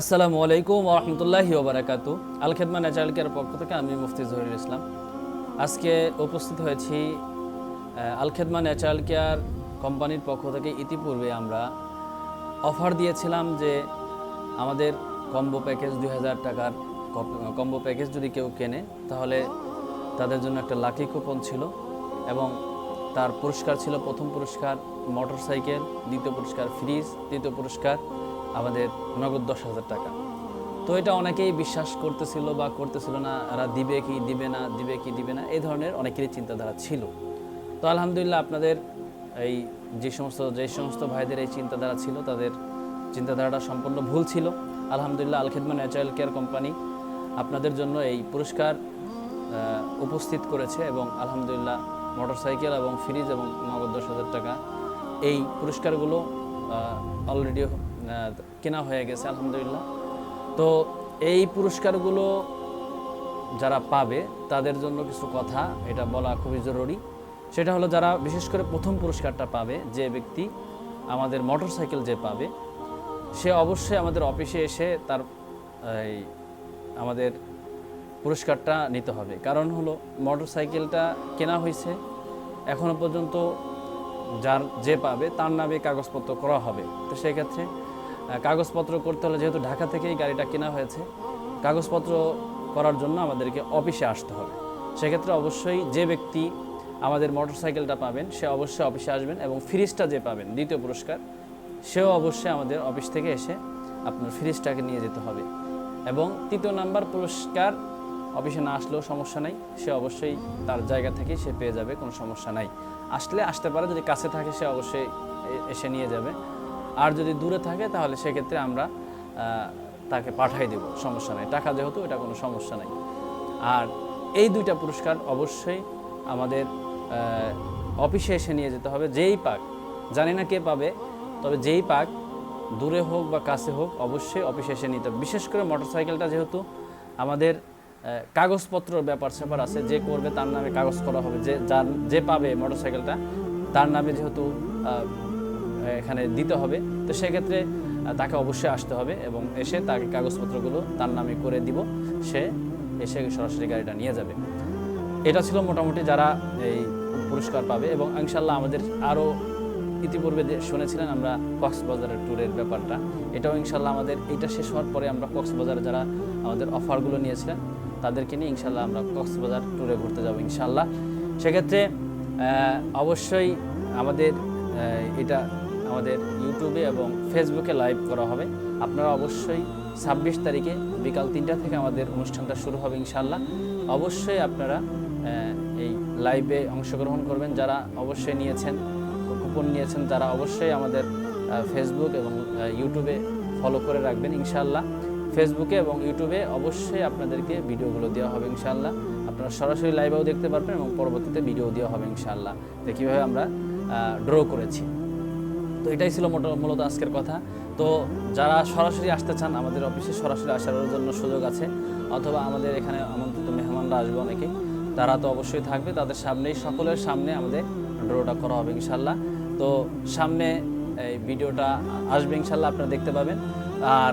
আসসালামু আলাইকুম রহমতুল্লাহি ওবরাকাতু আল খেদমা ন্যাচারাল কেয়ার পক্ষ থেকে আমি মুফতি জহিরুল ইসলাম। আজকে উপস্থিত হয়েছি আল খেদমা ন্যাচারাল কেয়ার কোম্পানির পক্ষ থেকে ইতিপূর্বে আমরা অফার দিয়েছিলাম যে আমাদের কম্বো প্যাকেজ দুই হাজার টাকার কম্বো প্যাকেজ যদি কেউ কেনে, তাহলে তাদের জন্য একটা লাকি কুপন ছিল এবং তার পুরস্কার ছিল প্রথম পুরস্কার মোটর সাইকেল দ্বিতীয় পুরস্কার, ফ্রিজ, তৃতীয় পুরস্কার আমাদের নগদ দশ হাজার টাকা। তো এটা অনেকেই বিশ্বাস করতেছিল বা করতেছিল না, এরা দিবে কি, দিবে না, দিবে কি, দিবে না, এই ধরনের অনেকেরই চিন্তাধারা ছিল। তো আলহামদুলিল্লাহ আপনাদের এই যে সমস্ত যে সমস্ত ভাইদের এই চিন্তাধারা ছিল, তাদের চিন্তাধারাটা সম্পূর্ণ ভুল ছিল। আলহামদুলিল্লাহ Al Khedma natural care company আপনাদের জন্য এই পুরস্কার উপস্থিত করেছে এবং আলহামদুলিল্লাহ মোটরসাইকেল এবং ফ্রিজ এবং নগদ দশ হাজার টাকা এই পুরস্কারগুলো অলরেডি কেনা হয়ে গেছে আলহামদুলিল্লাহ। তো এই পুরস্কারগুলো যারা পাবে তাদের জন্য কিছু কথা এটা বলা খুবই জরুরি। সেটা হলো যারা বিশেষ করে প্রথম পুরস্কারটা পাবে যে ব্যক্তি আমাদের মোটরসাইকেল যে পাবে সে অবশ্যই আমাদের অফিসে এসে তার এই আমাদের পুরস্কারটা নিতে হবে। কারণ হলো মোটরসাইকেলটা কেনা হয়েছে এখনও পর্যন্ত যার যে পাবে তার নামে কাগজপত্র করা হবে। তো সেই ক্ষেত্রে আহ, কাগজপত্র করতে হলে যেহেতু ঢাকা থেকেই গাড়িটা কেনা হয়েছে, কাগজপত্র করার জন্য আমাদেরকে অফিসে আসতে হবে। সেক্ষেত্রে অবশ্যই যে ব্যক্তি আমাদের মোটরসাইকেলটা পাবেন, সে অবশ্যই অফিসে আসবেন এবং ফ্রিজটা যে পাবেন, দ্বিতীয় পুরস্কার, সেও অবশ্যই আমাদের অফিস থেকে এসে আপনার ফ্রিজটাকে নিয়ে যেতে হবে। এবং তৃতীয় নাম্বার পুরস্কার, অফিসে না আসলেও সমস্যা নাই, সে অবশ্যই তার জায়গা থেকেই সে পেয়ে যাবে, কোনো সমস্যা নাই। আসলে আসতে পারে, যদি কাছে থাকে সে অবশ্যই এসে নিয়ে যাবে। আর যদি দূরে থাকে, তাহলে সেক্ষেত্রে আমরা তাকে পাঠাই দেব, সমস্যা নেই। টাকা যেহেতু, এটা কোনো সমস্যা নেই। আর এই দুইটা পুরস্কার অবশ্যই আমাদের অফিসে এসে নিয়ে যেতে হবে। যেই পাক, জানি না কে পাবে, তবে যেই পাক দূরে হোক বা কাছে হোক, অবশ্যই অফিসে এসে নিতে হবে। বিশেষ করে মোটরসাইকেলটা যেহেতু আমাদের কাগজপত্র ব্যাপার স্যাপার আছে, যে করবে তার নামে কাগজ করা হবে। যে, যার, যে পাবে মোটরসাইকেলটা, তার নামে যেহেতু এখানে দিতে হবে। তো সেক্ষেত্রে তাকে অবশ্যই আসতে হবে এবং এসে তাকে কাগজপত্রগুলো তার নামে করে দিব। সে এসে সরাসরি গাড়িটা নিয়ে যাবে। এটা ছিল মোটামুটি যারা এই পুরস্কার পাবে এবং ইনশাল্লাহ আমাদের আরও ইতিপূর্বে শুনেছিলেন আমরা কক্সবাজারের ট্যুরের ব্যাপারটা, এটাও ইনশাল্লাহ আমাদের, এটা শেষ হওয়ার পরে আমরা কক্সবাজারে যারা আমাদের অফারগুলো নিয়েছিলেন, তাদেরকে নিয়ে ইনশাল্লাহ আমরা কক্সবাজার ট্যুরে ঘুরতে যাব ইনশাল্লাহ সেক্ষেত্রে অবশ্যই আমাদের এটা আমাদের ইউটিউবে এবং ফেসবুকে লাইভ করা হবে। আপনারা অবশ্যই ছাব্বিশ তারিখে বিকাল তিনটা থেকে আমাদের অনুষ্ঠানটা শুরু হবে ইনশাল্লাহ অবশ্যই আপনারা এই লাইভে অংশগ্রহণ করবেন। যারা অবশ্যই নিয়েছেন কুপন নিয়েছেন, তারা অবশ্যই আমাদের ফেসবুক এবং ইউটিউবে ফলো করে রাখবেন ইনশাল্লাহ ফেসবুকে এবং ইউটিউবে অবশ্যই আপনাদেরকে ভিডিওগুলো দেওয়া হবে ইনশাল্লাহ আপনারা সরাসরি লাইভেও দেখতে পারবেন এবং পরবর্তীতে ভিডিও দেওয়া হবে ইনশাল্লাহ তো কীভাবে আমরা ড্র করেছি। তো এটাই ছিল মূলত আজকের কথা। তো যারা সরাসরি আসতে চান, আমাদের অফিসে সরাসরি আসার জন্য সুযোগ আছে, অথবা আমাদের এখানে আমন্ত্রিত মেহমানরা আসবে অনেকে, তারা তো অবশ্যই থাকবে। তাদের সামনেই, সকলের সামনে আমাদের ড্রটা করা হবে ইনশাল্লাহ তো সামনে এই ভিডিওটা আসবে ইনশাল্লাহ আপনারা দেখতে পাবেন। আর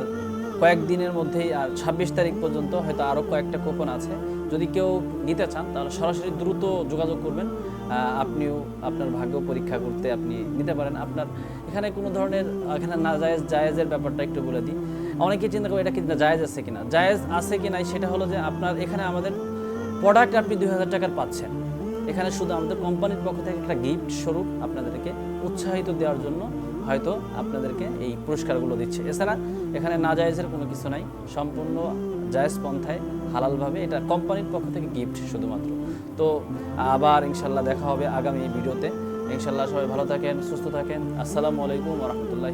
কয়েকদিনের মধ্যেই, আর ছাব্বিশ তারিখ পর্যন্ত হয়তো আরও কয়েকটা কুপন আছে। যদি কেউ নিতে চান, তাহলে সরাসরি দ্রুত যোগাযোগ করবেন। আপনিও আপনার ভাগ্য পরীক্ষা করতে আপনি নিতে পারেন। আপনার এখানে কোনো ধরনের এখানে না জায়েজ জায়েজের ব্যাপারটা একটু বলে দিই। অনেকে চিন্তা করে এটা কি জায়েজ আছে কিনা? জায়েজ আছে কি নাই সেটা হলো যে আপনার এখানে আমাদের প্রোডাক্ট আপনি দুই হাজার টাকার পাচ্ছেন। এখানে শুধু আমাদের কোম্পানির পক্ষ থেকে একটা গিফট স্বরূপ আপনাদেরকে উৎসাহিত দেওয়ার জন্য হয়তো আপনাদেরকে এই পুরস্কারগুলো দিচ্ছে। এছাড়া এখানে না জায়েজের কোনো কিছু নাই। সম্পূর্ণ জায়েজ পন্থায় হালালভাবে এটা কোম্পানির পক্ষ থেকে গিফট শুধুমাত্র। তো আবার ইনশাল্লাহ দেখা হবে আগামী ভিডিওতে। ইনশাল্লাহ সবাই ভালো থাকেন, সুস্থ থাকেন। আসসালামু আলাইকুম রহমতুল্লাহ